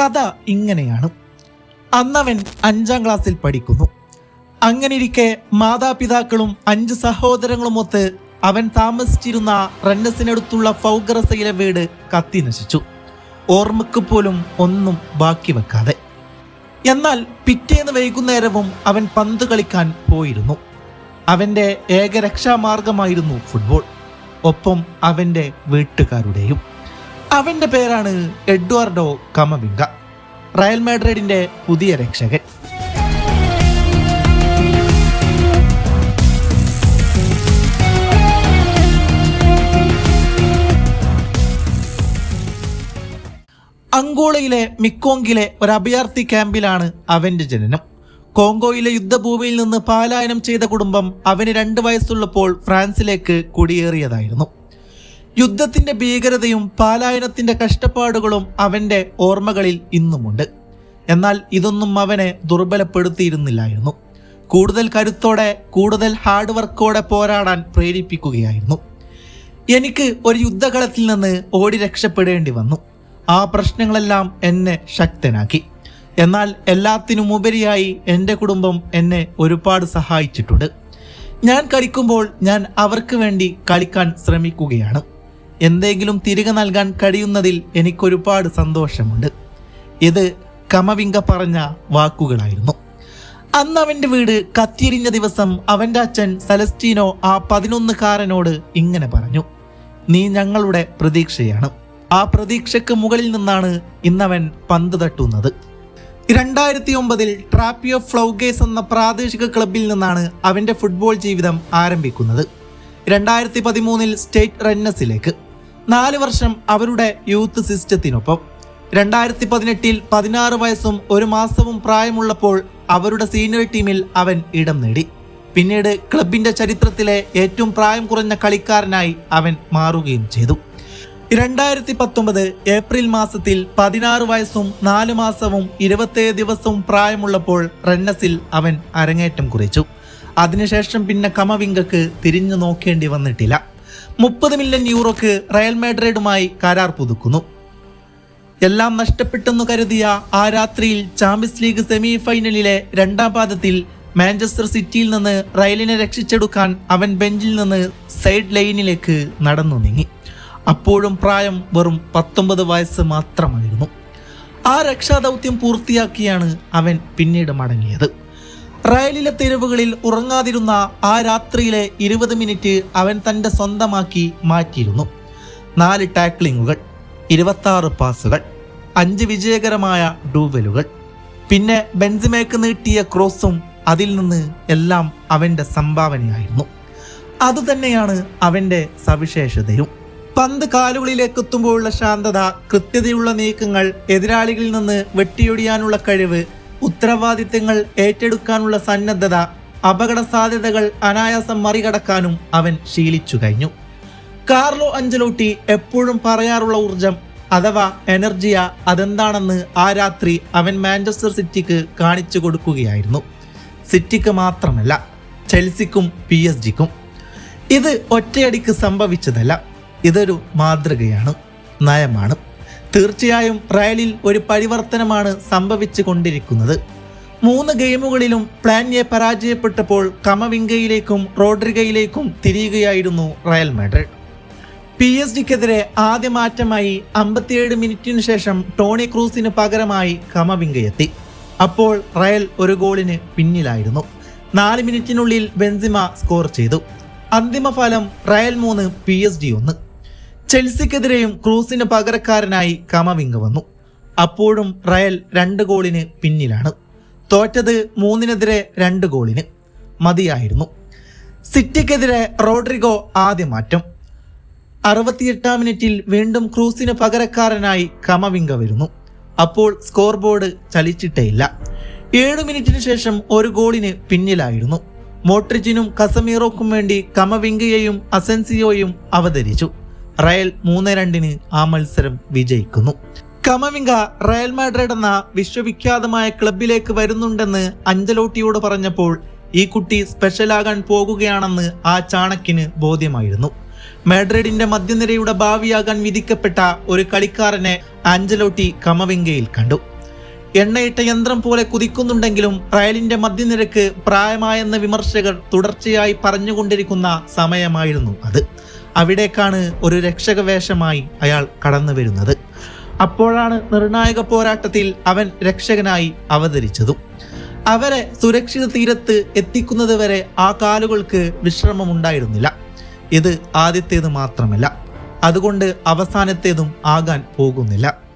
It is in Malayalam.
കഥ ഇങ്ങനെയാണ്. അന്നവൻ അഞ്ചാം ക്ലാസ്സിൽ പഠിക്കുന്നു. അങ്ങനെയിരിക്കെ മാതാപിതാക്കളും അഞ്ച് സഹോദരങ്ങളും സഹോദരങ്ങളുമൊത്ത് അവൻ താമസിച്ചിരുന്ന റന്നസിനടുത്തുള്ള ഫൗഗറസയിലെ വീട് കത്തി നശിച്ചു. ഓർമ്മക്ക് പോലും ഒന്നും ബാക്കി വെക്കാതെ. എന്നാൽ പിറ്റേന്ന് വൈകുന്നേരവും അവൻ പന്ത് കളിക്കാൻ പോയിരുന്നു. അവന്റെ ഏക രക്ഷാമാർഗമായിരുന്നു ഫുട്ബോൾ. ഒപ്പം അവന്റെ വീട്ടുകാരുടെയും. അവന്റെ പേരാണ് എഡ്വാർഡോ കമബിംഗ റയൽ മാഡ്രിഡിന്റെ പുതിയ രക്ഷകൻ. അങ്കോളയിലെ മിക്കോങ്കിലെ ഒരു അഭയാർത്ഥി ക്യാമ്പിലാണ് അവന്റെ ജനനം. കോങ്കോയിലെ യുദ്ധഭൂമിയിൽ നിന്ന് പാലായനം ചെയ്ത കുടുംബം അവന് രണ്ട് വയസ്സുള്ളപ്പോൾ ഫ്രാൻസിലേക്ക് കുടിയേറിയതായിരുന്നു. യുദ്ധത്തിന്റെ ഭീകരതയും പാലായനത്തിന്റെ കഷ്ടപ്പാടുകളും അവന്റെ ഓർമ്മകളിൽ ഇന്നുമുണ്ട്. എന്നാൽ ഇതൊന്നും അവനെ ദുർബലപ്പെടുത്തിയിരുന്നില്ലായിരുന്നു. കൂടുതൽ കരുത്തോടെ കൂടുതൽ ഹാർഡ് വർക്കോടെ പോരാടാൻ പ്രേരിപ്പിക്കുകയായിരുന്നു. എനിക്ക് ഒരു യുദ്ധകളത്തിൽ നിന്ന് ഓടി രക്ഷപ്പെടേണ്ടി വന്നു. ആ പ്രശ്നങ്ങളെല്ലാം എന്നെ ശക്തനാക്കി. എന്നാൽ എല്ലാത്തിനും ഉപരിയായി എന്റെ കുടുംബം എന്നെ ഒരുപാട് സഹായിച്ചിട്ടുണ്ട്. ഞാൻ കളിക്കുമ്പോൾ ഞാൻ അവർക്ക് വേണ്ടി കളിക്കാൻ ശ്രമിക്കുകയാണ്. എന്തെങ്കിലും തിരികെ നൽകാൻ കഴിയുന്നതിൽ എനിക്കൊരുപാട് സന്തോഷമുണ്ട്. ഇത് കമവിങ്ക പറഞ്ഞ വാക്കുകളായിരുന്നു. അന്ന് അവന്റെ വീട് കത്തിയെരിഞ്ഞ ദിവസം അവന്റെ അച്ഛൻ സെലസ്റ്റീനോ ആ പതിനൊന്നുകാരനോട് ഇങ്ങനെ പറഞ്ഞു നീ ഞങ്ങളുടെ പ്രതീക്ഷയാണ്. ആ പ്രതീക്ഷയ്ക്ക് മുകളിൽ നിന്നാണ് ഇന്നവൻ പന്ത് തട്ടുന്നത്. രണ്ടായിരത്തി ഒമ്പതിൽ ട്രാപ്പിയോ ഫ്ലൗഗേസ് എന്ന പ്രാദേശിക ക്ലബിൽ നിന്നാണ് അവന്റെ ഫുട്ബോൾ ജീവിതം ആരംഭിക്കുന്നത്. രണ്ടായിരത്തി പതിമൂന്നിൽ സ്റ്റേറ്റ് റന്നസിലേക്ക് നാല് വർഷം അവരുടെ യൂത്ത് സിസ്റ്റത്തിനൊപ്പം. രണ്ടായിരത്തി പതിനെട്ടിൽ പതിനാറ് വയസ്സും ഒരു മാസവും പ്രായമുള്ളപ്പോൾ അവരുടെ സീനിയർ ടീമിൽ അവൻ ഇടം നേടി. പിന്നീട് ക്ലബിന്റെ ചരിത്രത്തിലെ ഏറ്റവും പ്രായം കുറഞ്ഞ കളിക്കാരനായി അവൻ മാറുകയും ചെയ്തു. രണ്ടായിരത്തി പത്തൊമ്പത് ഏപ്രിൽ മാസത്തിൽ പതിനാറ് വയസ്സും നാല് മാസവും ഇരുപത്തേഴ് ദിവസവും പ്രായമുള്ളപ്പോൾ റെന്നസിൽ അവൻ അരങ്ങേറ്റം കുറിച്ചു. അതിനുശേഷം പിന്നെ കമവിങ്കക്ക് തിരിഞ്ഞു നോക്കേണ്ടി വന്നിട്ടില്ല. മുപ്പത് മില്യൺ യൂറോക്ക് റയൽ മാഡ്രിഡുമായി കരാർ പുതുക്കുന്നു. എല്ലാം നഷ്ടപ്പെട്ടെന്നു കരുതിയ ആ രാത്രിയിൽ ചാമ്പ്യൻസ് ലീഗ് സെമി ഫൈനലിലെ രണ്ടാം പാദത്തിൽ മാഞ്ചസ്റ്റർ സിറ്റിയിൽ നിന്ന് റയലിനെ രക്ഷിച്ചെടുക്കാൻ അവൻ ബെഞ്ചിൽ നിന്ന് സൈഡ് ലൈനിലേക്ക് നടന്നു നീങ്ങി. അപ്പോഴും പ്രായം വെറും പത്തൊമ്പത് വയസ്സ് മാത്രമായിരുന്നു. ആ രക്ഷാദൗത്യം പൂർത്തിയാക്കിയാണ് അവൻ പിന്നീട് മടങ്ങിയത്. റയലിലെ തെരുവുകളിൽ ഉറങ്ങാതിരുന്ന ആ രാത്രിയിലെ ഇരുപത് മിനിറ്റ് അവൻ തന്റെ സ്വന്തമാക്കി മാറ്റിയിരുന്നു. നാല് ടാക്ലിങ്ങുകൾ ഇരുപത്താറ് പാസുകൾ അഞ്ച് വിജയകരമായ ഡൂവലുകൾ. പിന്നെ ബെൻസിമേക്ക് നീട്ടിയ ക്രോസും അതിൽ നിന്ന് എല്ലാം അവന്റെ സംഭാവനയായിരുന്നു. അതുതന്നെയാണ് അവന്റെ സവിശേഷതയും. പന്ത് കാലുകളിലേക്ക് എത്തുമ്പോഴുള്ള ശാന്തത കൃത്യതയുള്ള നീക്കങ്ങൾ എതിരാളികളിൽ നിന്ന് വെട്ടിയൊടിയാനുള്ള കഴിവ് ഉത്തരവാദിത്തങ്ങൾ ഏറ്റെടുക്കാനുള്ള സന്നദ്ധത അപകട സാധ്യതകൾ അനായാസം മറികടക്കാനും അവൻ ശീലിച്ചു കഴിഞ്ഞു. കാർലോ അഞ്ചലോട്ടി എപ്പോഴും പറയാറുള്ള ഊർജം അഥവാ എനർജിയ അതെന്താണെന്ന് ആ രാത്രി അവൻ മാഞ്ചസ്റ്റർ സിറ്റിക്ക് കാണിച്ചു കൊടുക്കുകയായിരുന്നു. സിറ്റിക്ക് മാത്രമല്ല ചെൽസിക്കും പി എസ് ജിക്കും. ഇത് ഒറ്റയടിക്ക് സംഭവിച്ചതല്ല ഇതൊരു മാതൃകയാണ് നയമാണ്. തീർച്ചയായും റയലിൽ ഒരു പരിവർത്തനമാണ് സംഭവിച്ചു കൊണ്ടിരിക്കുന്നത് മൂന്ന് ഗെയിമുകളിലും പ്ലാൻ എ പരാജയപ്പെട്ടപ്പോൾ കമവിംഗയിലേക്കും റോഡ്രിഗയിലേക്കും തിരിയുകയായിരുന്നു റയൽ മാഡ്രിഡ്. പി എസ് ഡിക്കെതിരെ ആദ്യ മാറ്റമായി അമ്പത്തിയേഴ് മിനിറ്റിനു ശേഷം ടോണി ക്രൂസിന് പകരമായി കമവിംഗയെത്തി അപ്പോൾ റയൽ ഒരു ഗോളിന് പിന്നിലായിരുന്നു. നാല് മിനിറ്റിനുള്ളിൽ ബെൻസിമ സ്കോർ ചെയ്തു. അന്തിമ ഫലം റയൽ മൂന്ന് പി എസ് ഡി ഒന്ന്. ചെൽസിക്കെതിരെയും ക്രൂസിന് പകരക്കാരനായി കമവിങ് വന്നു. അപ്പോഴും റയൽ രണ്ട് ഗോളിന് പിന്നിലാണ്. തോറ്റത് മൂന്നിനെതിരെ രണ്ട് ഗോളിന് മതിയായിരുന്നു. സിറ്റിക്കെതിരെ റോഡ്രിഗോ ആദ്യ മാറ്റം. അറുപത്തിയെട്ടാം മിനിറ്റിൽ വീണ്ടും ക്രൂസിന് പകരക്കാരനായി കമവിങ്ക വരുന്നു. അപ്പോൾ സ്കോർ ബോർഡ് ചലിച്ചിട്ടേയില്ല. ഏഴ് മിനിറ്റിന് ശേഷം ഒരു ഗോളിന് പിന്നിലായിരുന്നു. മോട്രിച്ചിനും കസമീറോക്കും വേണ്ടി കമവിങ്കയെയും അസെൻസിയോയും അവതരിച്ചു. റയൽ മൂന്ന് രണ്ടിന് ആ മത്സരം വിജയിക്കുന്നു. കമവിംഗ റയൽ മാഡ്രിഡ് എന്ന വിശ്വവിഖ്യാതമായ ക്ലബിലേക്ക് വരുന്നുണ്ടെന്ന് അഞ്ചലോട്ടിയോട് പറഞ്ഞപ്പോൾ ഈ കുട്ടി സ്പെഷ്യലാകാൻ പോകുകയാണെന്ന് ആ ചാണക്കിന് ബോധ്യമായിരുന്നു. മാഡ്രിഡിന്റെ മധ്യനിരയുടെ ഭാവിയാകാൻ വിധിക്കപ്പെട്ട ഒരു കളിക്കാരനെ ആഞ്ചലോട്ടി കമവിങ്കയിൽ കണ്ടു. എണ്ണയിട്ട യന്ത്രം പോലെ കുതിക്കുന്നുണ്ടെങ്കിലും റയലിന്റെ മധ്യനിരക്ക് പ്രായമായെന്ന വിമർശകർ തുടർച്ചയായി പറഞ്ഞുകൊണ്ടിരിക്കുന്ന സമയമായിരുന്നു അത്. അവിടേക്കാണ് ഒരു രക്ഷക വേഷമായി അയാൾ കടന്നു വരുന്നത്. അപ്പോഴാണ് നിർണായക പോരാട്ടത്തിൽ അവൻ രക്ഷകനായി അവതരിച്ചതും. അവരെ സുരക്ഷിത തീരത്ത് എത്തിക്കുന്നത് വരെ ആ കാലുകൾക്ക് വിശ്രമമുണ്ടായിരുന്നില്ല. ഇത് ആദ്യത്തേത് മാത്രമല്ല. അതുകൊണ്ട് അവസാനത്തേതും ആകാൻ പോകുന്നില്ല.